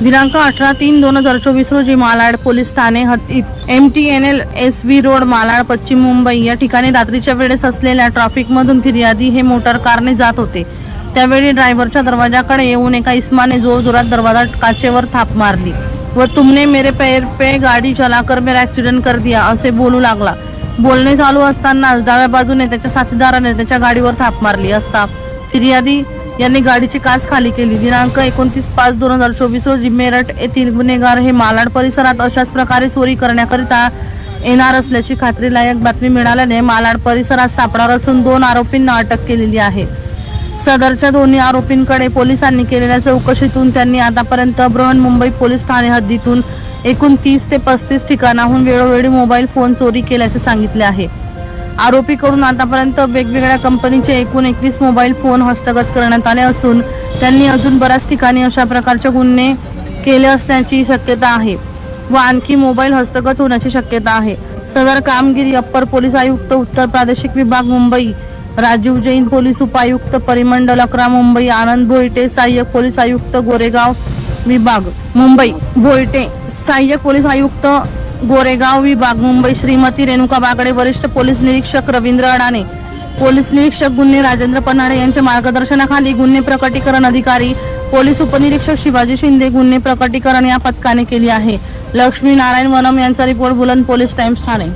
दिनांक अठरा तीन दोन हजार चोवीस रोजी मालाड पोलीस ठाणे हद्दीत M T N L S V road Malad पश्चिम मुंबई या ठिकाणी रात्रीच्या वेळेस असलेल्या ट्रॅफिक मधून फिर्यादी हे मोटर कारने जात होते. त्यावेळी ड्रायव्हरच्या दरवाजाकडे येऊन एका इस्माने जोर जोरात दरवाजा काचेवर थाप मारली व तुमने मेरे पैर पे गाडी चलाकर मेरा ऍक्सिडेंट कर दिया असे बोलू लागला. बोलणे चालू असताना डाव्या बाजूने त्याच्या साथीदाराने त्याच्या गाडीवर थाप मारली असता फिर्यादी यांनी गाडीची काच खाली केली. दिनांक एकोणतीस पाच दोन हजार चोवीस रोजी मेरठ येथील गुन्हेगार हे मालाड परिसरात अशाच प्रकारे चोरी करण्याकरिता येणार असल्याची खात्रीलायक बातमी मिळाल्याने मालाड परिसरात सापडणार असून दोन आरोपींना अटक केलेली आहे. सदरच्या दोन्ही आरोपींकडे पोलिसांनी केलेल्या चौकशीतून त्यांनी आतापर्यंत बृहन्मुंबई पोलीस ठाणे हद्दीतून एकूण तीस ते पस्तीस ठिकाणाहून वेळोवेळी मोबाईल फोन चोरी केल्याचे सांगितले आहे. आरोपीकडून आतापर्यंत वेगवेगळ्या कंपनीचे एकूण एकवीस मोबाईल फोन हस्तगत करण्यात आले असून त्यांनी अजून बऱ्याच ठिकाणी अशा प्रकारचे गुन्हे केले असण्याची शक्यता आहे व आणखी मोबाईल हस्तगत होण्याची शक्यता आहे. सदर कामगिरी अप्पर पोलीस आयुक्त उत्तर प्रादेशिक विभाग मुंबई. राजीव जैन पोलीस उपायुक्त परिमंडल अकरा मुंबई. आनंद भोईटे सहाय्यक पोलीस आयुक्त गोरेगाव विभाग मुंबई. भोईटे सहाय्यक पोलीस आयुक्त गोरेगाव विभाग मुंबई श्रीमती रेणुका बागडे वरिष्ठ पोलीस निरीक्षक रवींद्र अडाणे. पोलीस निरीक्षक गुन्हे राजेंद्र पन्हाळे यांच्या मार्गदर्शनाखाली गुन्हे प्रकटीकरण अधिकारी पोलीस उपनिरीक्षक शिवाजी शिंदे गुन्हे प्रकटीकरण या पथकाने केली आहे. लक्ष्मी नारायण वनम यांचा रिपोर्ट बुलंद पोलीस टाइम्स ठाणे.